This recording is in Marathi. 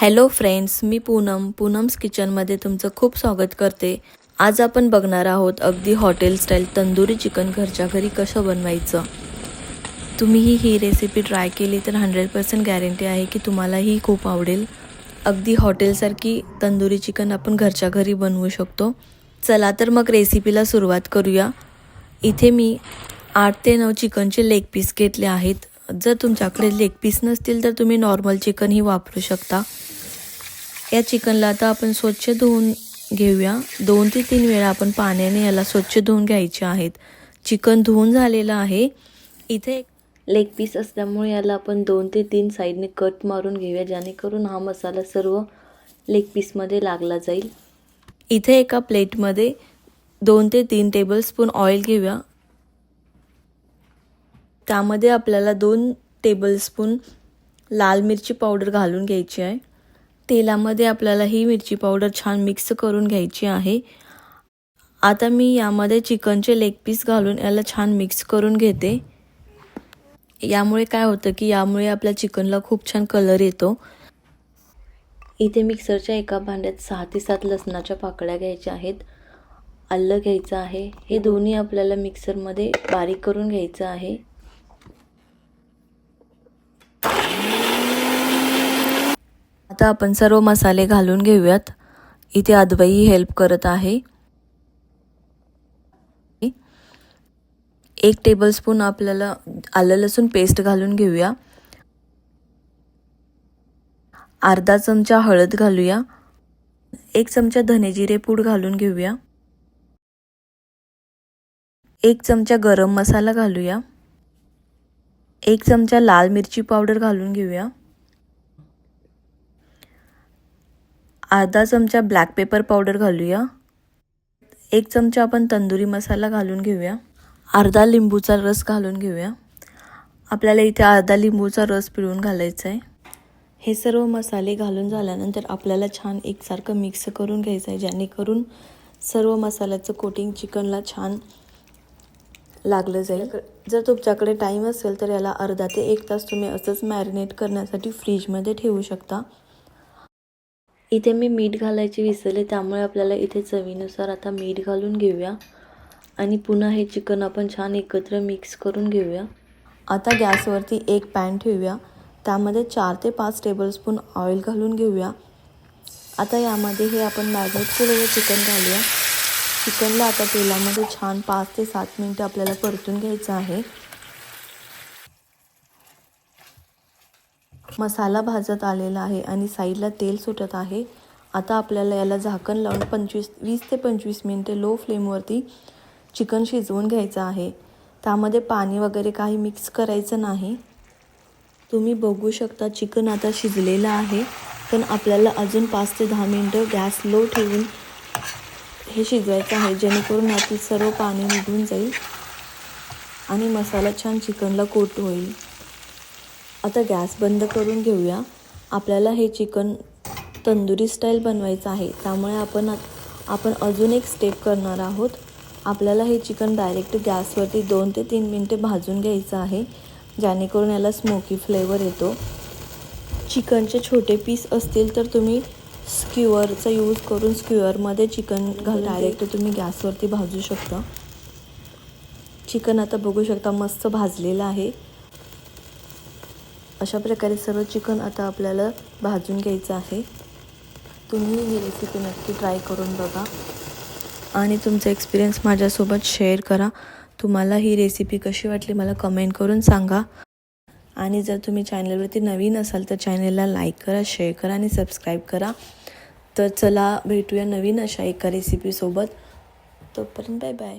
हॅलो फ्रेंड्स मी पूनम. पूनम्स किचनमध्ये तुमचं खूप स्वागत करते. आज आपण बघणार आहोत अगदी हॉटेल स्टाईल तंदुरी चिकन घरच्या घरी कसं बनवायचं. तुम्हीही ही रेसिपी ट्राय केली तर हंड्रेड पर्सेंट गॅरंटी आहे की तुम्हालाही खूप आवडेल. अगदी हॉटेलसारखी तंदुरी चिकन आपण घरच्या घरी बनवू शकतो. चला तर मग रेसिपीला सुरुवात करूया. इथे मी आठ ते नऊ चिकनचे लेग पीस घेतले आहेत. जर तुमच्याकडे लेग पीस नसतील तर तुम्ही नॉर्मल चिकनही वापरू शकता. या चिकनला आता आपण स्वच्छ धुवून घेऊया. दोन ते तीन वेळा आपण पाण्याने याला स्वच्छ धुवून घ्यायचे आहेत. चिकन धुवून झालेलं आहे. इथे लेग पीस असल्यामुळे याला आपण दोन ते तीन साईडने कट मारून घेऊया जेणेकरून हा मसाला सर्व लेग पीसमध्ये लागला जाईल. इथे एका प्लेटमध्ये दोन ते तीन टेबलस्पून ऑइल घेऊया. त्यामध्ये आपल्याला दोन टेबलस्पून लाल मिरची पावडर घालून घ्यायची आहे. तेलामध्ये आपल्याला ही मिरची पावडर छान मिक्स करून घ्यायची आहे. आता मी यामध्ये चिकनचे लेग पीस घालून याला छान मिक्स करून घेते. यामुळे काय होतं की यामुळे आपल्या चिकनला खूप छान कलर येतो. इथे मिक्सरच्या एका भांड्यात सहा ते सात लसणाच्या पाकळ्या घ्यायच्या आहेत. आलं घ्यायचं आहे. हे दोन्ही आपल्याला मिक्सरमध्ये बारीक करून घ्यायचं आहे. आता आपण सर्व मसाले घालून घेऊयात. इथे अद्वई हेल्प करत आहे. एक टेबलस्पून आपल्याला आलं लसूण पेस्ट घालून घेऊया. अर्धा चमचा हळद घालूया. एक चमचा धनेजिरे पूड घालून घेऊया. एक चमचा गरम मसाला घालूया. एक चमचा लाल मिरची पावडर घालून घेऊया. अर्धा चमचा ब्लॅक पेपर पावडर घालूया. एक चमचा आपण तंदुरी मसाला घालून घेऊया. अर्धा लिंबूचा रस घालून घेऊया. आपल्याला इथे अर्धा लिंबूचा रस पिळून घालायचा आहे हे सर्व मसाले घालून झाल्यानंतर आपल्याला छान एकसारखं मिक्स करून घ्यायचं आहे जेणेकरून सर्व मसाल्याचं कोटिंग चिकनला छान लागलं जाईल. जर तुमच्याकडे टाईम असेल तर याला अर्धा ते एक तास तुम्ही असंच मॅरिनेट करण्यासाठी फ्रीजमध्ये ठेवू शकता. इथे मी मीठ घालायचे विसरले त्यामुळे आपल्याला इथे चवीनुसार आता मीठ घालून घेऊया. आणि पुन्हा हे चिकन आपण छान एकत्र मिक्स करून घेऊया. आता गॅसवरती एक पॅन ठेवूया. त्यामध्ये चार ते पाच टेबलस्पून ऑइल घालून घेऊया. आता यामध्ये हे आपण मॅरिनेट केलेलं चिकन घालूया. चिकनला आता तेलामध्ये छान पाच ते सात मिनटं आपल्याला परतून घ्यायचं आहे. मसाला भाजत आलेला आहे आणि साईडला तेल सुटत आहे. आता आपल्याला याला झाकण लावून पंचवीस वीस ते पंचवीस मिनटे लो फ्लेमवरती चिकन शिजवून घ्यायचं आहे. त्यामध्ये पाणी वगैरे काही मिक्स करायचं नाही. तुम्ही बघू शकता चिकन आता शिजलेलं आहे. पण आपल्याला अजून पाच ते दहा मिनटं गॅस लो ठेवून हे शिजवायचं आहे. जेणेकरून यातील सर्व पाणी निघून जाईल आणि मसाला छान चिकनला कोट होईल. आता गॅस बंद करून घेऊया. आपल्याला हे चिकन तंदुरी स्टाईल बनवायचं आहे. त्यामुळे आपण आपण अजून एक स्टेप करणार आहोत. आपल्याला हे चिकन डायरेक्ट गॅसवरती दोन ते तीन मिनटे भाजून घ्यायचं आहे. जेणेकरून याला स्मोकी फ्लेवर येतो. चिकनचे छोटे पीस असतील तर तुम्ही स्क्युअरचा यूज करून स्क्युअरमध्ये चिकन घाल. डायरेक्ट तुम्ही गॅसवरती भाजू शकता. चिकन आता बघू शकता मस्त भाजलेलं आहे. अशा प्रकारे सर्व चिकन आता आपल्याला भाजून घ्यायचं आहे. तुम्ही ही रेसिपी नक्की ट्राय करून बघा. आणि तुमचा एक्सपिरियन्स माझ्यासोबत शेअर करा. तुम्हाला ही रेसिपी कशी वाटली मला कमेंट करून सांगा. आणि जर तुम्ही चॅनलवरती नवीन असाल तर चॅनलला लाईक करा शेअर करा आणि सबस्क्राईब करा. तर चला भेटूया नवीन अशा एका रेसिपीसोबत तोपर्यंत बाय बाय